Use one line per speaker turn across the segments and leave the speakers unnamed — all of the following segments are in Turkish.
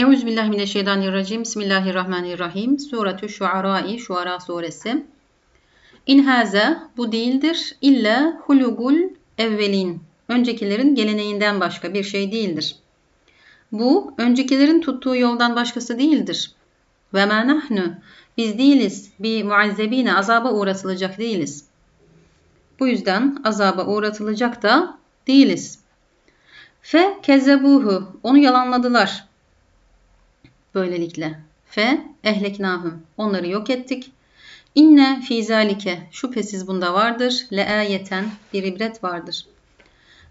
Euzubillahimineşşeytanirracim. Bismillahirrahmanirrahim. Suratü Şuara'i, Şuara suresi. İn haze bu değildir. İlla hulugul evvelin. Öncekilerin geleneğinden başka bir şey değildir. Bu öncekilerin tuttuğu yoldan başkası değildir. Ve ma nahnu biz değiliz. Bir muazzebine azaba uğratılacak değiliz. Bu yüzden azaba uğratılacak da değiliz. Fe kezebuhu onu yalanladılar. Böylelikle fe ehleknahum onları yok ettik. İnne fi şüphesiz bunda vardır. Le ayeten bir ibret vardır.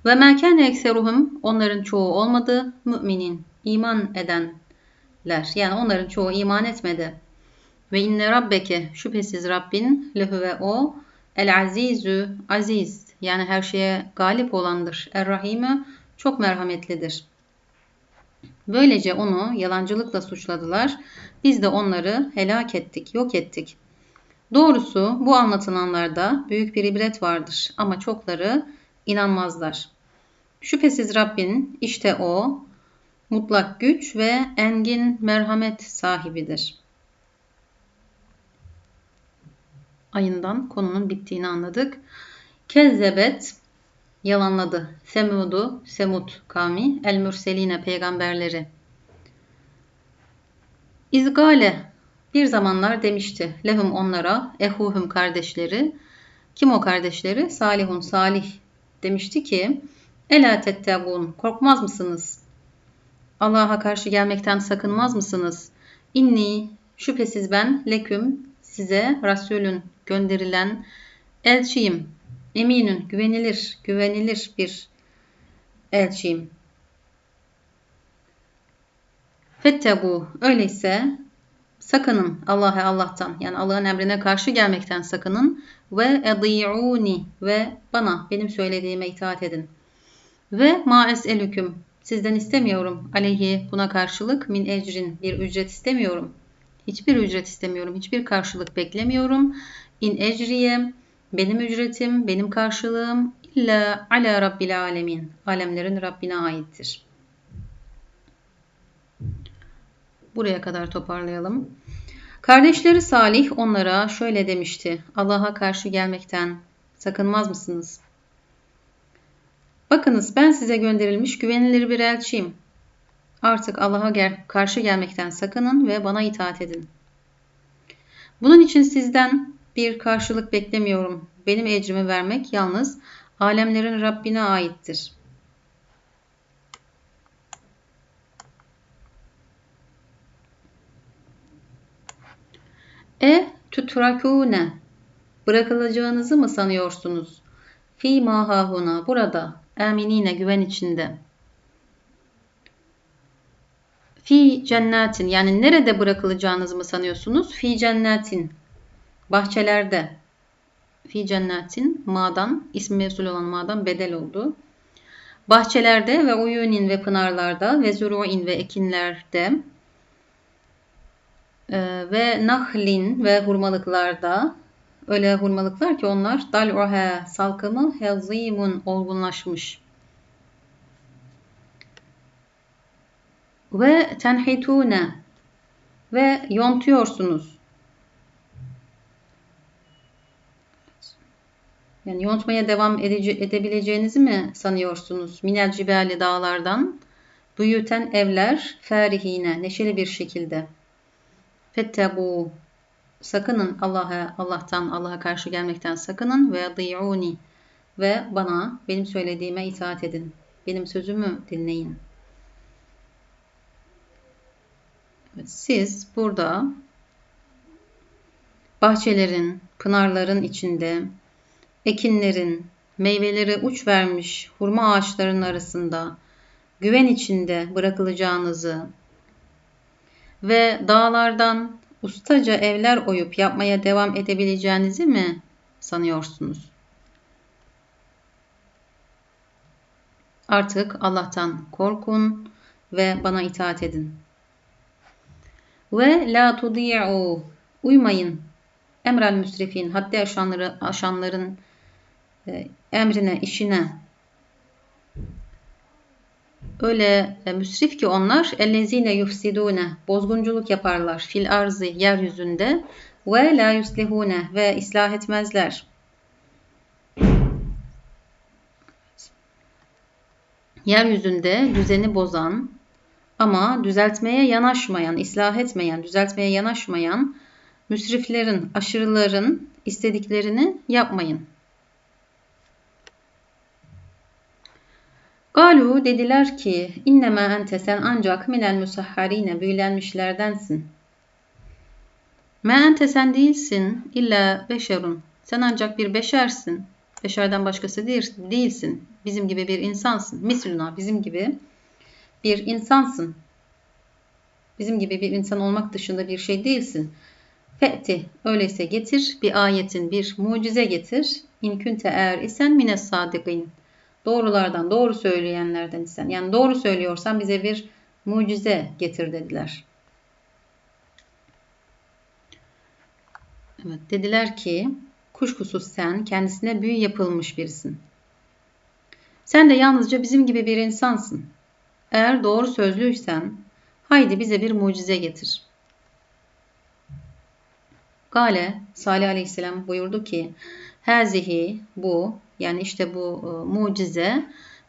Ve ma kana ekseruhum onların çoğu olmadı müminin iman edenler yani onların çoğu iman etmedi. Ve inne rabbeke şüphesiz Rabbin lehu ve o el azizü aziz yani her şeye galip olandır. Er rahimü çok merhametlidir. Böylece onu yalancılıkla suçladılar. Biz de onları helak ettik, yok ettik. Doğrusu bu anlatılanlarda büyük bir ibret vardır ama çokları inanmazlar. Şüphesiz Rabbin işte o mutlak güç ve engin merhamet sahibidir. Ayından konunun bittiğini anladık. Kezzebet yalanladı. Semudu, Semut kavmi, el mürseline peygamberleri. İzgale bir zamanlar demişti lehum onlara ehuhum kardeşleri. Kim o kardeşleri? Salihun Salih demişti ki Ela tettegun korkmaz mısınız? Allah'a karşı gelmekten sakınmaz mısınız? İnni şüphesiz ben leküm size Resulün gönderilen elçiyim Eminün, güvenilir, güvenilir bir elçiyim. Fettebu, öyleyse sakının Allah'a Allah'tan yani Allah'ın emrine karşı gelmekten sakının ve edi'uni ve bana benim söylediğime itaat edin. Ve ma eselüküm sizden istemiyorum aleyhi buna karşılık min ecrin bir ücret istemiyorum. Hiçbir ücret istemiyorum. Hiçbir karşılık beklemiyorum. İn ecriye benim ücretim, benim karşılığım illa ala rabbil alemin. Alemlerin Rabbine aittir. Buraya kadar toparlayalım. Kardeşleri Salih onlara şöyle demişti. Allah'a karşı gelmekten sakınmaz mısınız? Bakınız ben size gönderilmiş güvenilir bir elçiyim. Artık Allah'a gel karşı gelmekten sakının ve bana itaat edin. Bunun için sizden bir karşılık beklemiyorum. Benim ecrimi vermek yalnız alemlerin Rabbine aittir. E tutrakune bırakılacağınızı mı sanıyorsunuz? Fi mahahuna burada eminine güven içinde. Fi cennetin yani nerede bırakılacağınızı mı sanıyorsunuz? Fi cennetin Bahçelerde fi cennetin madan ismi mevsul olan madan bedel oldu. Bahçelerde ve uyunin ve pınarlarda ve zuru'in ve ekinlerde e, ve nahlin ve hurmalıklarda öyle hurmalıklar ki onlar dal'uha salkımı hezimun olgunlaşmış. Ve tenhitune ve yontuyorsunuz. Yani yontmaya devam edece, edebileceğinizi mi sanıyorsunuz? Minel cibali dağlardan büyüten evler ferihine neşeli bir şekilde. Fettebu sakının Allah'a Allah'tan Allah'a karşı gelmekten sakının ve diyuni ve bana benim söylediğime itaat edin. Benim sözümü dinleyin. Siz burada bahçelerin, pınarların içinde ekinlerin, meyveleri uç vermiş hurma ağaçlarının arasında güven içinde bırakılacağınızı ve dağlardan ustaca evler oyup yapmaya devam edebileceğinizi mi sanıyorsunuz? Artık Allah'tan korkun ve bana itaat edin. Ve la tudi'u uymayın emrel müsrifin haddi aşanları, aşanların e, emrine, işine öyle e, müsrif ki onlar ellezine yufsidune bozgunculuk yaparlar fil arzi yeryüzünde ve la yuslihune ve ıslah etmezler. Yeryüzünde düzeni bozan ama düzeltmeye yanaşmayan, ıslah etmeyen, düzeltmeye yanaşmayan müsriflerin, aşırıların istediklerini yapmayın. Galu dediler ki innema ente sen ancak minel musahharine büyülenmişlerdensin. Me ente sen değilsin illa beşerun. Sen ancak bir beşersin. Beşerden başkası değilsin. Bizim gibi bir insansın. Misluna bizim gibi bir insansın. Bizim gibi bir insan olmak dışında bir şey değilsin. Fe'ti öyleyse getir bir ayetin bir mucize getir. İnkünte eğer isen mines sadikin. Doğrulardan doğru söyleyenlerden isen. Yani doğru söylüyorsan bize bir mucize getir dediler. Evet dediler ki kuşkusuz sen kendisine büyü yapılmış birisin. Sen de yalnızca bizim gibi bir insansın. Eğer doğru sözlüysen haydi bize bir mucize getir. Gale Salih Aleyhisselam buyurdu ki Hazihi bu yani işte bu e, mucize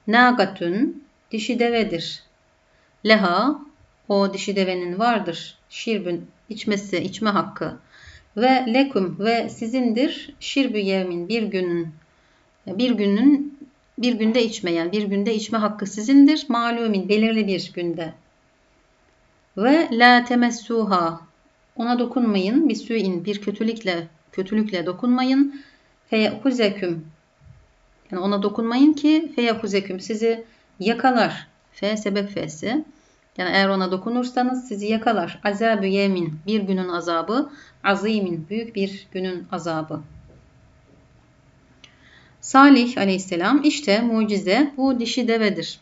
nagatun dişi devedir. Leha o dişi devenin vardır. Şirbün içmesi, içme hakkı. Ve lekum ve sizindir şirbü yevmin bir günün bir günün bir günde içmeyen, bir günde içme hakkı sizindir. Malumin belirli bir günde. Ve la temessuha ona dokunmayın. Bir süin bir kötülükle kötülükle dokunmayın. Feyekuzeküm yani ona dokunmayın ki feyekuzeküm sizi yakalar. Fe sebep fesi. Yani eğer ona dokunursanız sizi yakalar. Azabü yemin bir günün azabı. Azimin büyük bir günün azabı. Salih aleyhisselam işte mucize bu dişi devedir.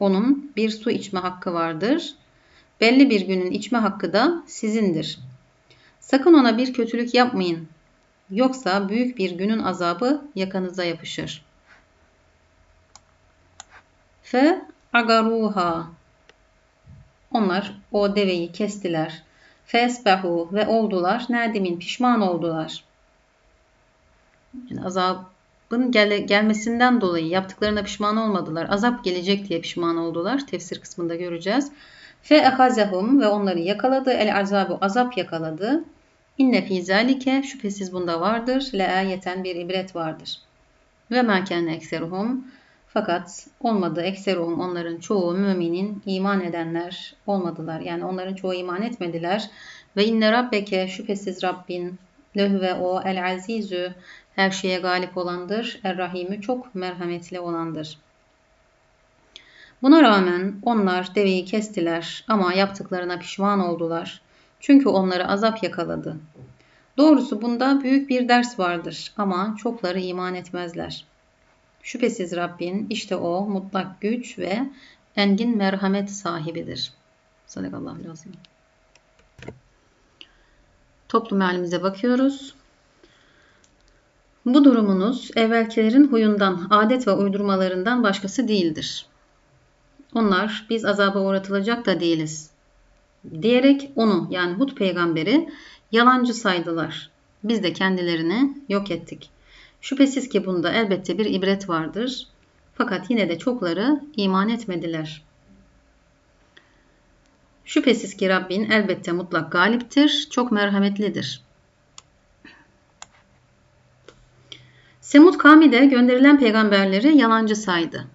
Onun bir su içme hakkı vardır. Belli bir günün içme hakkı da sizindir. Sakın ona bir kötülük yapmayın. Yoksa büyük bir günün azabı yakanıza yapışır. Fe agaruha onlar o deveyi kestiler. Fesbehu ve oldular. Nedimin pişman oldular. Yani azabın gel gelmesinden dolayı yaptıklarına pişman olmadılar. Azap gelecek diye pişman oldular. Tefsir kısmında göreceğiz. Fe ehazehum ve onları yakaladı. El azabu azap yakaladı. İnne fî zâlike şüphesiz bunda vardır. Le ayeten bir ibret vardır. Ve mâ kâne ekseruhum fakat olmadı ekseruhum onların çoğu müminin iman edenler olmadılar. Yani onların çoğu iman etmediler. Ve inne rabbeke şüphesiz Rabbin lehve o el azizü her şeye galip olandır. Er rahimü çok merhametli olandır. Buna rağmen onlar deveyi kestiler ama yaptıklarına pişman oldular. Çünkü onları azap yakaladı. Doğrusu bunda büyük bir ders vardır ama çokları iman etmezler. Şüphesiz Rabbin işte o mutlak güç ve engin merhamet sahibidir. Sadakallahu lazım. Toplum halimize bakıyoruz. Bu durumunuz evvelkilerin huyundan, adet ve uydurmalarından başkası değildir. Onlar biz azaba uğratılacak da değiliz diyerek onu yani Hud peygamberi yalancı saydılar. Biz de kendilerini yok ettik. Şüphesiz ki bunda elbette bir ibret vardır. Fakat yine de çokları iman etmediler. Şüphesiz ki Rabbin elbette mutlak galiptir, çok merhametlidir. Semud kavmi de gönderilen peygamberleri yalancı saydı.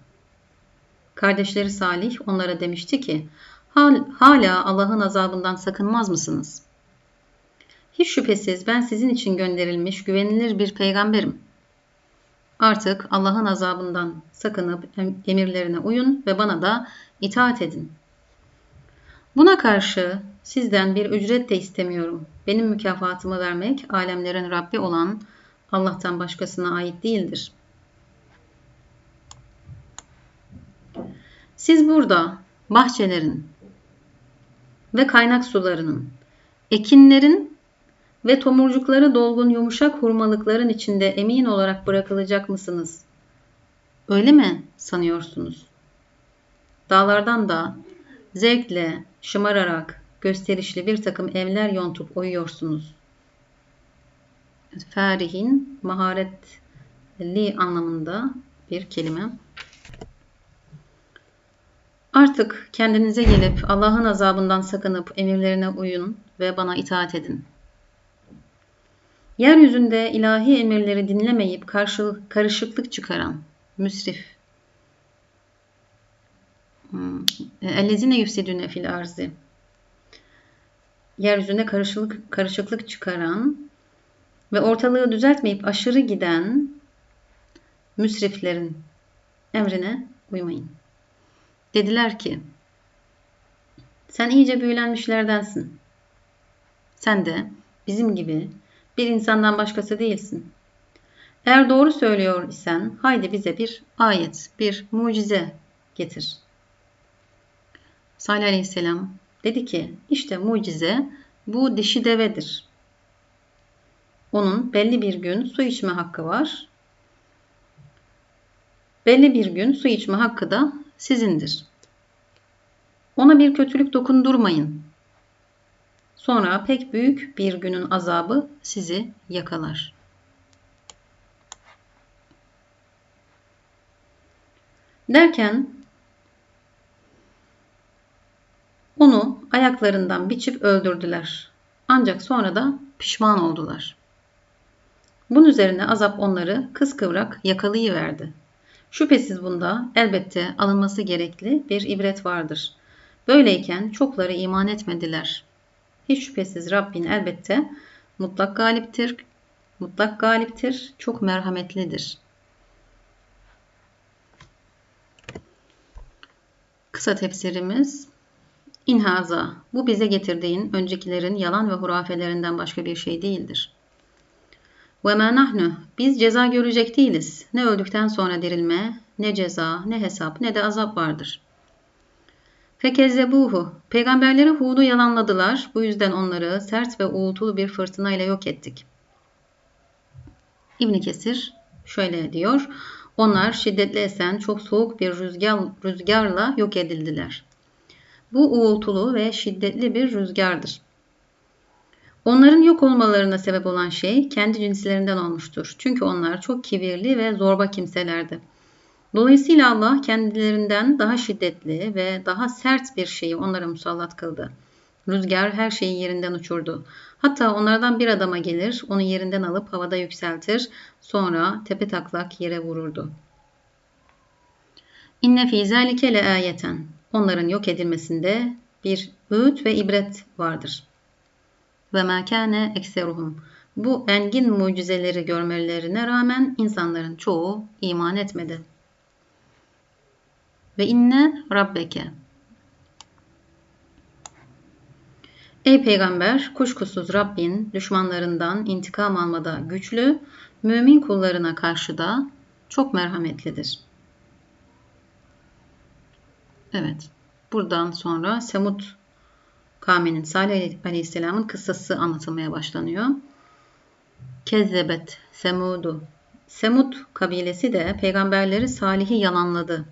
Kardeşleri Salih onlara demişti ki, hala Allah'ın azabından sakınmaz mısınız? Hiç şüphesiz ben sizin için gönderilmiş güvenilir bir peygamberim. Artık Allah'ın azabından sakınıp emirlerine uyun ve bana da itaat edin. Buna karşı sizden bir ücret de istemiyorum. Benim mükafatımı vermek alemlerin Rabbi olan Allah'tan başkasına ait değildir. Siz burada bahçelerin ve kaynak sularının, ekinlerin ve tomurcukları dolgun yumuşak hurmalıkların içinde emin olarak bırakılacak mısınız? Öyle mi sanıyorsunuz? dağlardan da zevkle, şımararak gösterişli bir takım evler yontup oyuyorsunuz. Ferihin maharetli anlamında bir kelime. Artık kendinize gelip Allah'ın azabından sakınıp emirlerine uyun ve bana itaat edin. Yeryüzünde ilahi emirleri dinlemeyip karşı, karışıklık çıkaran, müsrif, hmm, ellezine yüfsedüne fil arzi, yeryüzünde karışıklık, karışıklık çıkaran ve ortalığı düzeltmeyip aşırı giden müsriflerin emrine uymayın. Dediler ki, sen iyice büyülenmişlerdensin. Sen de bizim gibi bir insandan başkası değilsin. Eğer doğru söylüyor isen haydi bize bir ayet, bir mucize getir. Salih aleyhisselam dedi ki işte mucize bu dişi devedir. Onun belli bir gün su içme hakkı var. Belli bir gün su içme hakkı da sizindir. Ona bir kötülük dokundurmayın. Sonra pek büyük bir günün azabı sizi yakalar. Derken onu ayaklarından biçip öldürdüler. Ancak sonra da pişman oldular. Bunun üzerine azap onları kıskıvrak yakalayıverdi. Şüphesiz bunda elbette alınması gerekli bir ibret vardır. Böyleyken çokları iman etmediler. Hiç şüphesiz Rabbin elbette mutlak galiptir, mutlak galiptir, çok merhametlidir. Kısa tefsirimiz İnhaza, bu bize getirdiğin öncekilerin yalan ve hurafelerinden başka bir şey değildir. Ve ma biz ceza görecek değiliz. Ne öldükten sonra dirilme, ne ceza, ne hesap, ne de azap vardır. Fekezzebuhu, peygamberleri Hud'u yalanladılar. Bu yüzden onları sert ve uğultulu bir fırtınayla yok ettik. İbn Kesir şöyle diyor. Onlar şiddetli esen çok soğuk bir rüzgar, rüzgarla yok edildiler. Bu uğultulu ve şiddetli bir rüzgardır. Onların yok olmalarına sebep olan şey kendi cinslerinden olmuştur. Çünkü onlar çok kibirli ve zorba kimselerdi. Dolayısıyla Allah kendilerinden daha şiddetli ve daha sert bir şeyi onlara musallat kıldı. Rüzgar her şeyi yerinden uçurdu. Hatta onlardan bir adama gelir, onu yerinden alıp havada yükseltir, sonra tepe taklak yere vururdu. İnne fî zâlike le ayeten. Onların yok edilmesinde bir öğüt ve ibret vardır. Ve mâ kâne ekseruhum. Bu engin mucizeleri görmelerine rağmen insanların çoğu iman etmedi. Ve inne rabbeke. Ey peygamber kuşkusuz Rabbin düşmanlarından intikam almada güçlü, mümin kullarına karşı da çok merhametlidir. Evet. Buradan sonra Semud kavminin Salih Aleyhisselam'ın kıssası anlatılmaya başlanıyor. Kezzebet Semudu. Semud kabilesi de peygamberleri Salih'i yalanladı.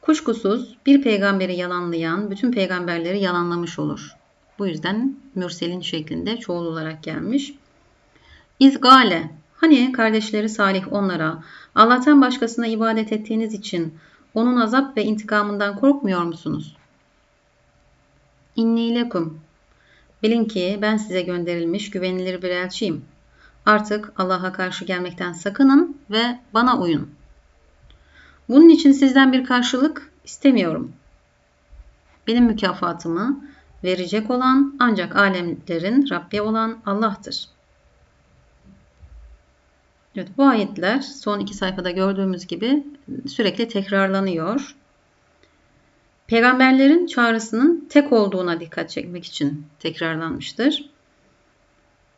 Kuşkusuz bir peygamberi yalanlayan bütün peygamberleri yalanlamış olur. Bu yüzden mürselin şeklinde çoğul olarak gelmiş. İzgale, hani kardeşleri Salih onlara Allah'tan başkasına ibadet ettiğiniz için onun azap ve intikamından korkmuyor musunuz? İnni lekum. Bilin ki ben size gönderilmiş güvenilir bir elçiyim. Artık Allah'a karşı gelmekten sakının ve bana uyun. Bunun için sizden bir karşılık istemiyorum. Benim mükafatımı verecek olan ancak alemlerin Rabbi olan Allah'tır. Evet, bu ayetler son iki sayfada gördüğümüz gibi sürekli tekrarlanıyor. Peygamberlerin çağrısının tek olduğuna dikkat çekmek için tekrarlanmıştır.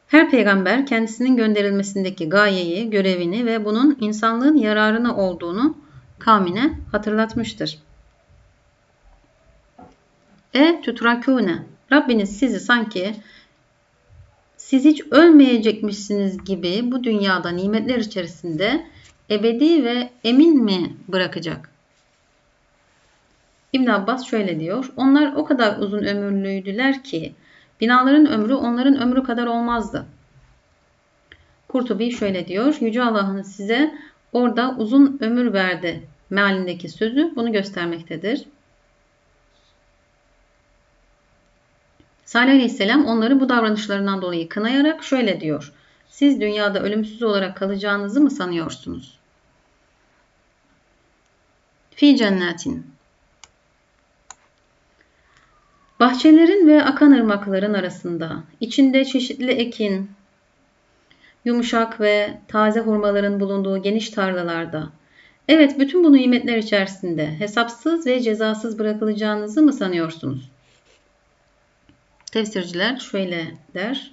Her peygamber kendisinin gönderilmesindeki gayeyi, görevini ve bunun insanlığın yararına olduğunu kavmine hatırlatmıştır. E tutrakune. Rabbiniz sizi sanki siz hiç ölmeyecekmişsiniz gibi bu dünyada nimetler içerisinde ebedi ve emin mi bırakacak? İbn Abbas şöyle diyor. Onlar o kadar uzun ömürlüydüler ki binaların ömrü onların ömrü kadar olmazdı. Kurtubi şöyle diyor. Yüce Allah'ın size orada uzun ömür verdi mealindeki sözü bunu göstermektedir. Salih Aleyhisselam onları bu davranışlarından dolayı kınayarak şöyle diyor. Siz dünyada ölümsüz olarak kalacağınızı mı sanıyorsunuz? Fi cennetin. Bahçelerin ve akan ırmakların arasında, içinde çeşitli ekin, yumuşak ve taze hurmaların bulunduğu geniş tarlalarda, evet bütün bu nimetler içerisinde hesapsız ve cezasız bırakılacağınızı mı sanıyorsunuz? Tefsirciler şöyle der.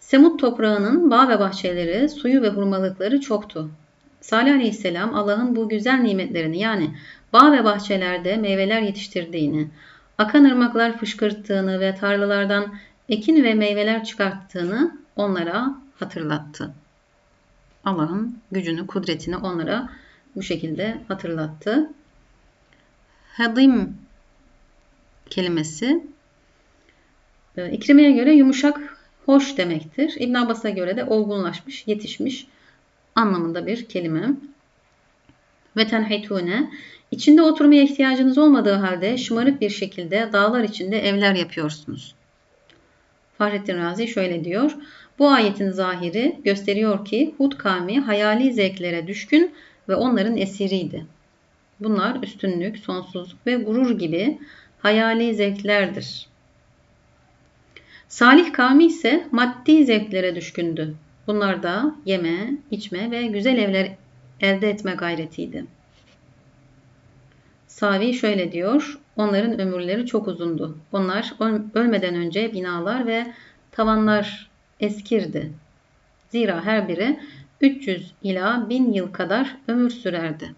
Semut toprağının bağ ve bahçeleri, suyu ve hurmalıkları çoktu. Salih Aleyhisselam Allah'ın bu güzel nimetlerini yani bağ ve bahçelerde meyveler yetiştirdiğini, akan ırmaklar fışkırttığını ve tarlalardan ekin ve meyveler çıkarttığını onlara hatırlattı. Allah'ın gücünü, kudretini onlara bu şekilde hatırlattı. Hadim kelimesi e, İkrimi'ye göre yumuşak, hoş demektir. İbn Abbas'a göre de olgunlaşmış, yetişmiş anlamında bir kelime. Ve tenhitune içinde oturmaya ihtiyacınız olmadığı halde şımarık bir şekilde dağlar içinde evler yapıyorsunuz. Fahrettin Razi şöyle diyor. Bu ayetin zahiri gösteriyor ki Hud kavmi hayali zevklere düşkün ve onların esiriydi. Bunlar üstünlük, sonsuzluk ve gurur gibi hayali zevklerdir. Salih kavmi ise maddi zevklere düşkündü. Bunlar da yeme, içme ve güzel evler elde etme gayretiydi. Savi şöyle diyor, onların ömürleri çok uzundu. Onlar ölmeden önce binalar ve tavanlar eskirdi. Zira her biri 300 ila 1000 yıl kadar ömür sürerdi.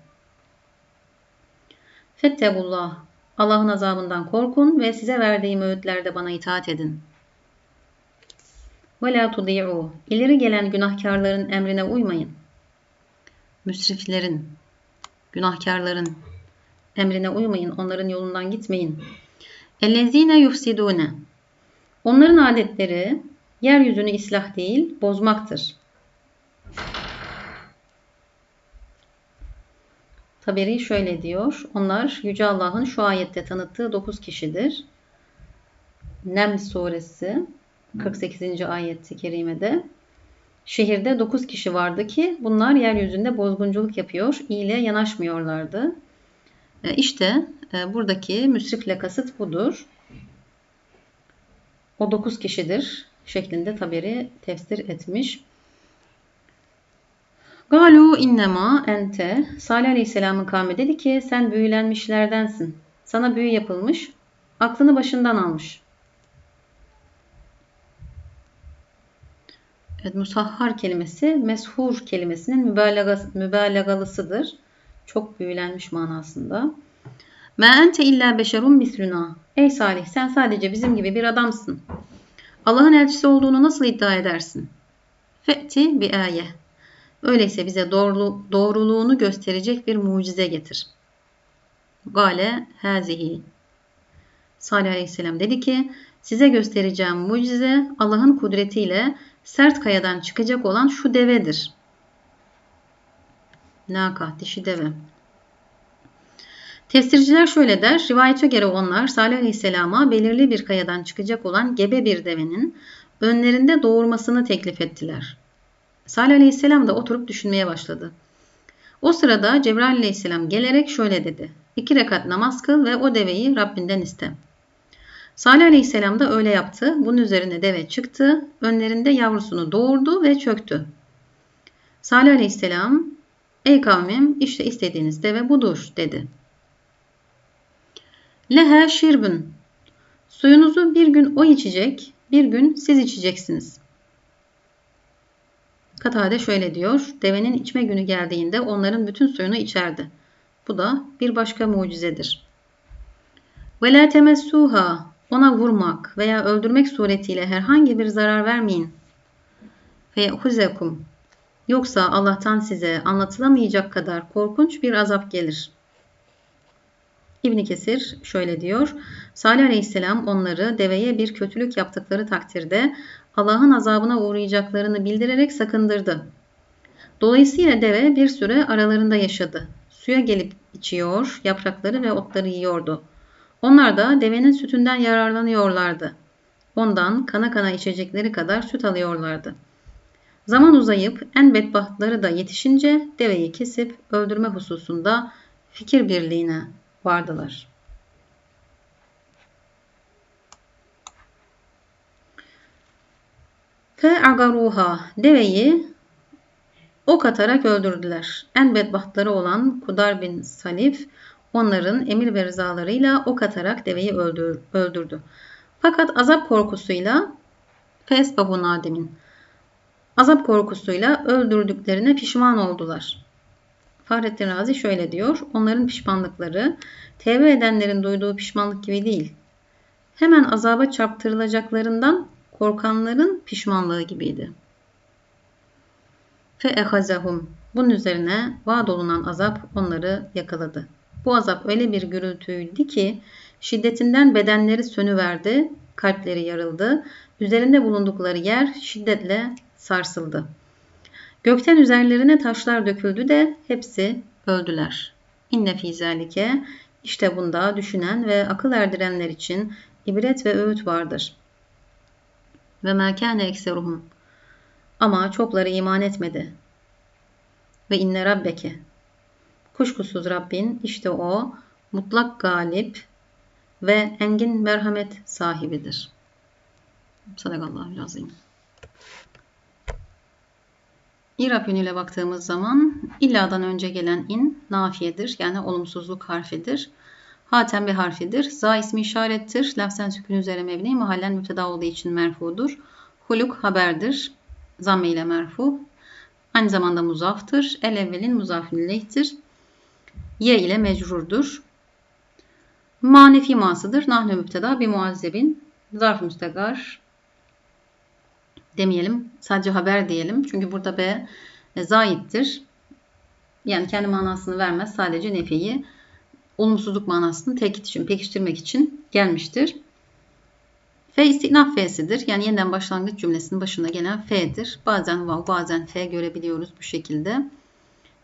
Fettebullah, Allah'ın azabından korkun ve size verdiğim öğütlerde bana itaat edin. Ve la tudi'u. İleri gelen günahkarların emrine uymayın. Müsriflerin, günahkarların emrine uymayın. Onların yolundan gitmeyin. Ellezine yufsidune. Onların adetleri yeryüzünü islah değil, bozmaktır. Taberi şöyle diyor. Onlar Yüce Allah'ın şu ayette tanıttığı dokuz kişidir. Nem suresi 48. ayet-i kerimede şehirde 9 kişi vardı ki bunlar yeryüzünde bozgunculuk yapıyor, iyiliğe yanaşmıyorlardı. E, işte e, buradaki müsrifle kasıt budur. O 9 kişidir şeklinde tabiri tefsir etmiş. Galu innema ente Salih Aleyhisselam'ın kavmi dedi ki sen büyülenmişlerdensin. Sana büyü yapılmış, aklını başından almış. Evet, musahhar kelimesi meshur kelimesinin mübalağası, mübalagalısıdır. Çok büyülenmiş manasında. Ma ente illa beşerun misluna. Ey Salih sen sadece bizim gibi bir adamsın. Allah'ın elçisi olduğunu nasıl iddia edersin? Fe'ti bi aye. Öyleyse bize doğrulu, doğruluğunu gösterecek bir mucize getir. Gale hazihi. Salih Aleyhisselam dedi ki size göstereceğim mucize Allah'ın kudretiyle sert kayadan çıkacak olan şu devedir. Naka, dişi deve. Tefsirciler şöyle der, rivayete göre onlar Salih Aleyhisselam'a belirli bir kayadan çıkacak olan gebe bir devenin önlerinde doğurmasını teklif ettiler. Salih Aleyhisselam da oturup düşünmeye başladı. O sırada Cebrail Aleyhisselam gelerek şöyle dedi. İki rekat namaz kıl ve o deveyi Rabbinden iste.'' Salih Aleyhisselam da öyle yaptı. Bunun üzerine deve çıktı. Önlerinde yavrusunu doğurdu ve çöktü. Salih Aleyhisselam Ey kavmim işte istediğiniz deve budur dedi. Lehe şirbün Suyunuzu bir gün o içecek, bir gün siz içeceksiniz. Katade şöyle diyor. Devenin içme günü geldiğinde onların bütün suyunu içerdi. Bu da bir başka mucizedir. Ve la temessuha ona vurmak veya öldürmek suretiyle herhangi bir zarar vermeyin. Ve huzekum yoksa Allah'tan size anlatılamayacak kadar korkunç bir azap gelir. İbn Kesir şöyle diyor. Salih Aleyhisselam onları deveye bir kötülük yaptıkları takdirde Allah'ın azabına uğrayacaklarını bildirerek sakındırdı. Dolayısıyla deve bir süre aralarında yaşadı. Suya gelip içiyor, yaprakları ve otları yiyordu. Onlar da devenin sütünden yararlanıyorlardı. Ondan kana kana içecekleri kadar süt alıyorlardı. Zaman uzayıp en bedbahtları da yetişince deveyi kesip öldürme hususunda fikir birliğine vardılar. Fe agaruha deveyi ok atarak öldürdüler. En bedbahtları olan Kudar bin Salif onların emir ve rızalarıyla ok atarak deveyi öldür, öldürdü. Fakat azap korkusuyla Fesbahu Nadim'in azap korkusuyla öldürdüklerine pişman oldular. Fahrettin Razi şöyle diyor. Onların pişmanlıkları tevbe edenlerin duyduğu pişmanlık gibi değil. Hemen azaba çarptırılacaklarından korkanların pişmanlığı gibiydi. Fe ehazahum. Bunun üzerine vaad olunan azap onları yakaladı. Bu azap öyle bir gürültüydü ki şiddetinden bedenleri sönüverdi, kalpleri yarıldı, üzerinde bulundukları yer şiddetle sarsıldı. Gökten üzerlerine taşlar döküldü de hepsi öldüler. İnne fizalike işte bunda düşünen ve akıl erdirenler için ibret ve öğüt vardır. Ve mekâne ekseruhum. Ama çokları iman etmedi. Ve inne rabbeke. Kuşkusuz Rabbin işte o mutlak galip ve engin merhamet sahibidir. Sadakallahu azim. İrab yönüyle baktığımız zaman illadan önce gelen in nafiyedir. Yani olumsuzluk harfidir. Hatem bir harfidir. Za ismi işarettir. Lafzen sükun üzere mebni. Mahallen müpteda olduğu için merfudur. Huluk haberdir. Zamme ile merfu. Aynı zamanda muzaftır. El evvelin muzafilleyhtir. Ye ile mecrurdur. Manefi masıdır. Nahne müpteda bir muazzebin. Zarf müstegar demeyelim. Sadece haber diyelim. Çünkü burada B e, zayittir. Yani kendi manasını vermez. Sadece nefiyi olumsuzluk manasını tekit için, pekiştirmek için gelmiştir. F istinaf F'sidir. Yani yeniden başlangıç cümlesinin başına gelen F'dir. Bazen vav, bazen F görebiliyoruz bu şekilde.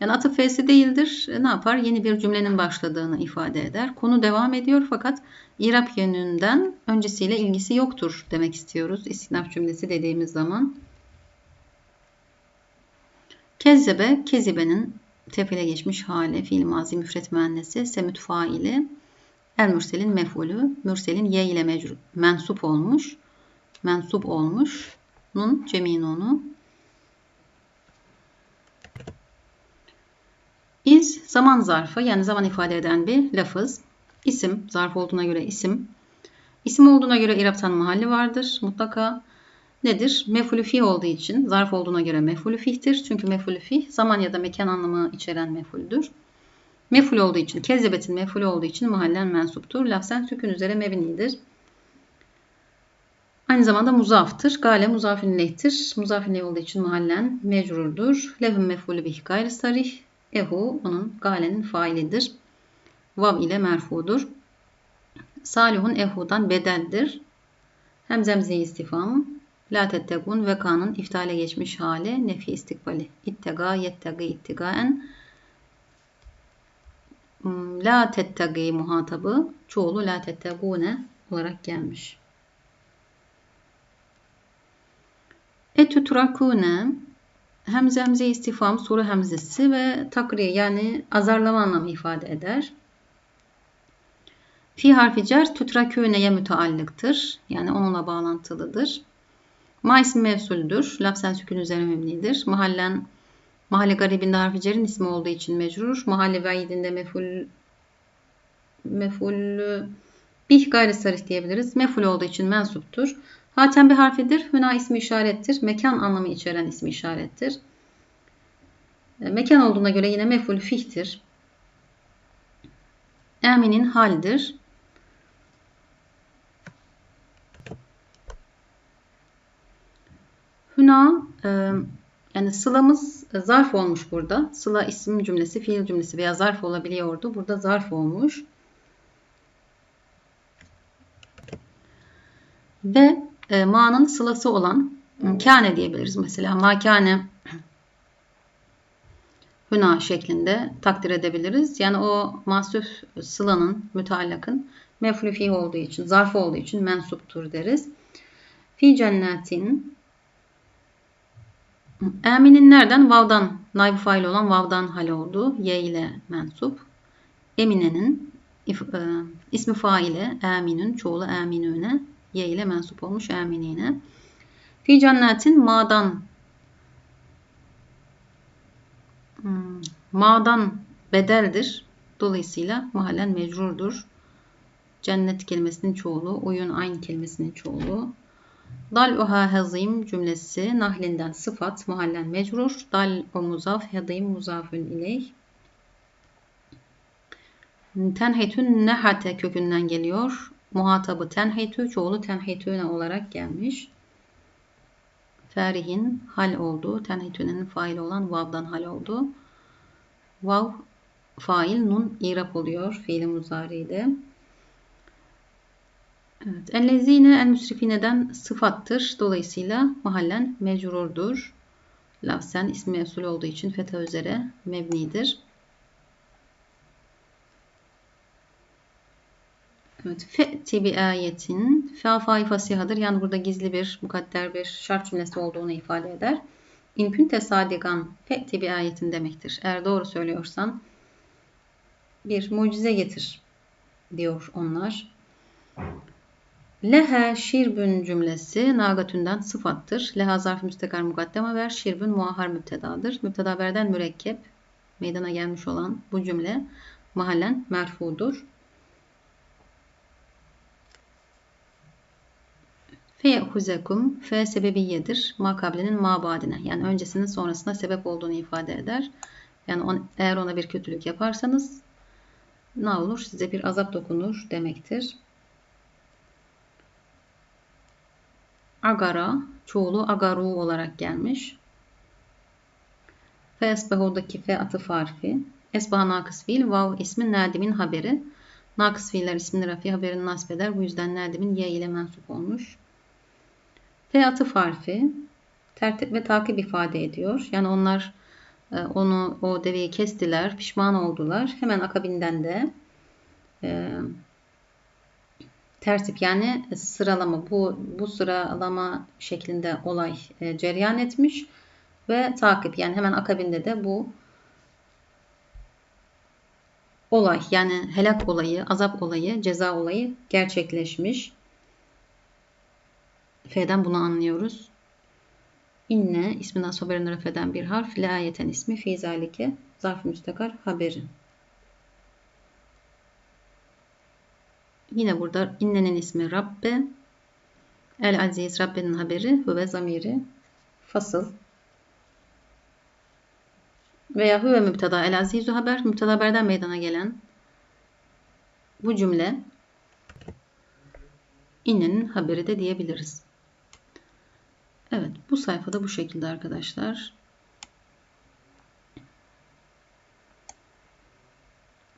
Yani atıf F'si değildir. E, ne yapar? Yeni bir cümlenin başladığını ifade eder. Konu devam ediyor fakat İrap yönünden öncesiyle ilgisi yoktur demek istiyoruz. İstinaf cümlesi dediğimiz zaman. Kezzebe, kezibenin tefile geçmiş hali, fiil mazi müfret müennesi, semüt faili, el mürselin mefulü, mürselin ye ile mensup olmuş, mensup olmuş, nun cemi İz zaman zarfı yani zaman ifade eden bir lafız. İsim, zarf olduğuna göre isim. İsim olduğuna göre iraptan mahalli vardır. Mutlaka nedir? Mefulü fih olduğu için zarf olduğuna göre mefulü fihtir. Çünkü mefulü fih zaman ya da mekan anlamı içeren mefuldür. Meful olduğu için, kezzebetin mefulü olduğu için mahallen mensuptur. Lafzen sükün üzere mebnidir. Aynı zamanda muzaftır. Gale muzafin lehtir. Muzafin olduğu için mahallen mecrurdur. Lehum mefulü bih gayri sarih. Ehu onun galenin failidir vav ile merfudur. Salihun ehudan bedeldir. Hem zemze istifam. La tettegun ve kanın iftale geçmiş hali nefi istikbali. İttega yettegi ittigaen. Hmm, la tettegi muhatabı çoğulu la tettegune olarak gelmiş. Etütrakune hem zemze istifam soru hemzesi ve takriye yani azarlama anlamı ifade eder. Fi harfi cer tutrakûneye müteallıktır. Yani onunla bağlantılıdır. Ma ismi mevsuldür. Lafzen sükun üzerine mebnidir. Mahallen mahalle garibinde harfi cerin ismi olduğu için mecrur. Mahalle vaidinde meful meful bih gayri sarih diyebiliriz. Meful olduğu için mensuptur. Zaten bir harfidir. Hüna ismi işarettir. Mekan anlamı içeren ismi işarettir. E, mekan olduğuna göre yine meful fihtir. Eminin haldir. Hüna e, yani sılamız e, zarf olmuş burada. Sıla isim cümlesi, fiil cümlesi veya zarf olabiliyordu. Burada zarf olmuş. Ve e, ma'nın sılası olan kâne diyebiliriz mesela. Ma kâne hüna şeklinde takdir edebiliriz. Yani o mahsuf sılanın, müteallakın mef'ulü fih olduğu için, zarf olduğu için mensuptur deriz. Fi cennetin Eminin nereden? Vav'dan. Naib fail olan vav'dan hal oldu. Y ile mensup. Emine'nin if, e, ismi faile eminün çoğulu eminüne y ile mensup olmuş eminine. Fi cennetin ma'dan hmm, ma'dan bedeldir. Dolayısıyla mahallen mecrurdur. Cennet kelimesinin çoğulu, oyun aynı kelimesinin çoğulu. Dal oha hazim cümlesi nahlinden sıfat muhallen mecrur. Dal o muzaf hadim muzafün ileyh. Tenhitün nehate kökünden geliyor. Muhatabı tenhitü, çoğulu tenhitüne olarak gelmiş. Ferihin hal oldu. Tenhitünenin fail olan vav'dan hal oldu. Vav fail nun irap oluyor fiili muzari'de. Evet. Ellezine el müsrifineden sıfattır. Dolayısıyla mahallen mecrurdur. Lafzen ismi mesul olduğu için fetha üzere mebnidir. Evet. Fe'ti bi ayetin fa fa'i fasihadır. Yani burada gizli bir, mukadder bir şart cümlesi olduğunu ifade eder. İnkün tesadigan fe'ti bi ayetin demektir. Eğer doğru söylüyorsan bir mucize getir diyor onlar. Leha şirbün cümlesi nagatünden sıfattır. Leha zarf müstekar mukaddeme ver. Şirbün muahhar müptedadır. Müpteda haberden mürekkep meydana gelmiş olan bu cümle mahallen merfudur. Feyehuzekum fe sebebiyedir. Ma kablenin ma badine. Yani öncesinin sonrasında sebep olduğunu ifade eder. Yani on, eğer ona bir kötülük yaparsanız ne olur? Size bir azap dokunur demektir. agara çoğulu agaru olarak gelmiş. Fe esbehudaki fe atıf harfi. Esbaha nakıs fiil. Vav ismi Nadim'in haberi. Nakıs fiiller ismini rafi haberini nasip eder. Bu yüzden Nadim'in ye ile mensup olmuş. Fe atıf harfi. Tertip ve takip ifade ediyor. Yani onlar e, onu o deveyi kestiler, pişman oldular. Hemen akabinden de e, tertip yani sıralama bu bu sıralama şeklinde olay e, cereyan etmiş ve takip yani hemen akabinde de bu olay yani helak olayı, azap olayı, ceza olayı gerçekleşmiş. F'den bunu anlıyoruz. İnne isminden soberin rafeden bir harf. La ayeten ismi fi zarf müstakar haberi. Yine burada innenin ismi Rabbe. El Aziz Rabbe'nin haberi ve zamiri fasıl. Veya hüve mübtada el azizu haber. Mübtada haberden meydana gelen bu cümle innenin haberi de diyebiliriz. Evet bu sayfada bu şekilde arkadaşlar.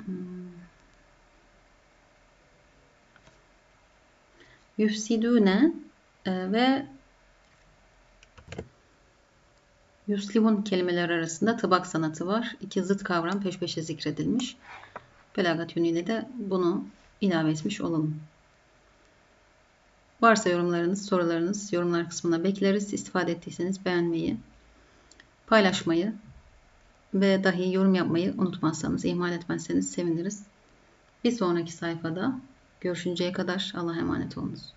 Hmm. Yufsidune e, ve Yuslihun kelimeler arasında tabak sanatı var. İki zıt kavram peş peşe zikredilmiş. Belagat yönüyle de bunu ilave etmiş olalım. Varsa yorumlarınız, sorularınız yorumlar kısmına bekleriz. İstifade ettiyseniz beğenmeyi, paylaşmayı ve dahi yorum yapmayı unutmazsanız, ihmal etmezseniz seviniriz. Bir sonraki sayfada Görüşünceye kadar Allah'a emanet olunuz.